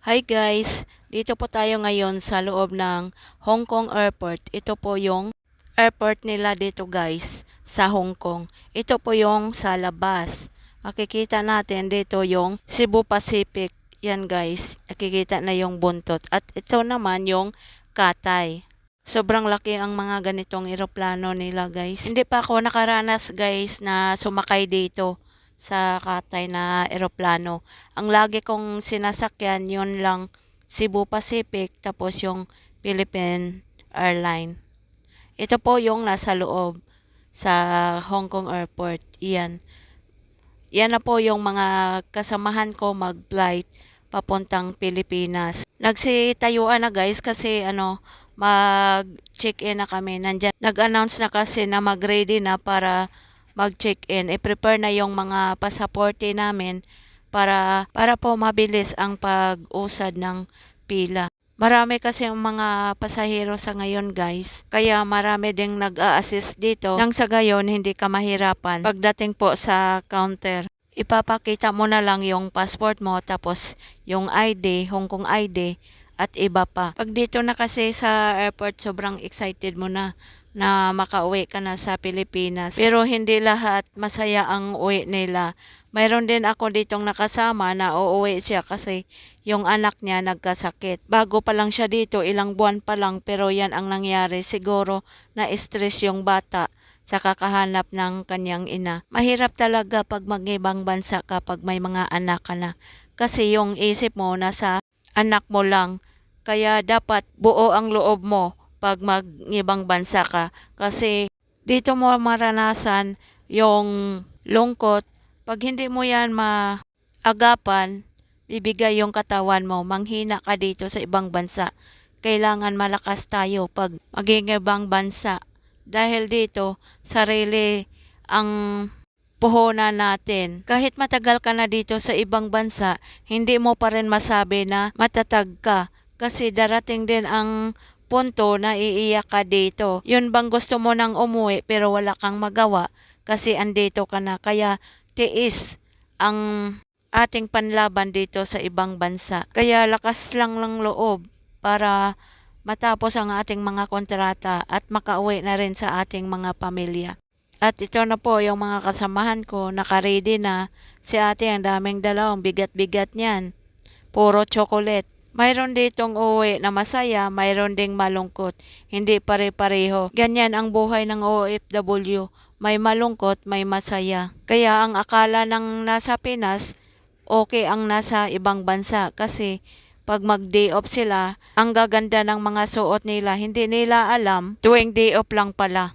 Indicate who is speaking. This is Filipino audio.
Speaker 1: Hi guys, dito po tayo ngayon sa loob ng Hong Kong Airport. Ito po yung airport nila dito guys sa Hong Kong. Ito po yung sa labas. Makikita natin dito yung Cebu Pacific. Yan guys, nakikita na yung buntot. At ito naman yung Katay. Sobrang laki ang mga ganitong eroplano nila guys. Hindi pa ako nakaranas guys na sumakay dito sa Katay na eroplano. Ang lagi kong sinasakyan yun lang Cebu Pacific tapos yung Philippine Airline. Ito po yung nasa loob sa Hong Kong Airport. Iyan. Yan na po yung mga kasamahan ko mag-flight papuntang Pilipinas. Nagsitayuan na guys kasi ano, mag-check-in na kami. Nandyan, nag-announce na kasi na mag-ready na para mag-check-in. I-prepare na yung mga pasaporte namin para, para po mabilis ang pag-usad ng pila. Marami kasi ang mga pasahero sa ngayon guys. Kaya marami ding nag-a-assist dito. Nang sa gayon, hindi ka mahirapan. Pagdating po sa counter, ipapakita mo na lang yung passport mo tapos yung ID, Hong Kong ID at iba pa. Pag dito na kasi sa airport, sobrang excited mo na na makauwi ka na sa Pilipinas. Pero hindi lahat masaya ang uwi nila. Mayroon din ako ditong nakasama na uuwi siya kasi yung anak niya nagkasakit. Bago pa lang siya dito, ilang buwan pa lang pero yan ang nangyari. Siguro na stress yung bata sa kakahanap ng kanyang ina. Mahirap talaga pag mag-ibang bansa kapag may mga anak ka na. Kasi yung isip mo nasa anak mo lang. Kaya dapat buo ang loob mo pag mag-ibang bansa ka. Kasi dito mo maranasan yung lungkot. Pag hindi mo yan maagapan, bibigay yung katawan mo. Manghina ka dito sa ibang bansa. Kailangan malakas tayo pag maging ibang bansa. Dahil dito, sarili ang puhunan natin. Kahit matagal ka na dito sa ibang bansa, hindi mo pa rin masabi na matatag ka. Kasi darating din ang punto na iiyak ka dito. Yun bang gusto mo nang umuwi pero wala kang magawa kasi andito ka na. Kaya tiis ang ating panlaban dito sa ibang bansa. Kaya lakas lang ng loob para matapos ang ating mga kontrata at makauwi na rin sa ating mga pamilya. At ito na po yung mga kasamahan ko, nakaready na. Si ate ang daming dalawang bigat-bigat niyan. Puro chocolate. Mayroon ditong uwi na masaya, mayroon ding malungkot. Hindi pare-pareho. Ganyan ang buhay ng OFW. May malungkot, may masaya. Kaya ang akala ng nasa Pinas, okay ang nasa ibang bansa. Kasi pag mag-day off sila, ang gaganda ng mga suot nila. Hindi nila alam, tuwing day off lang pala.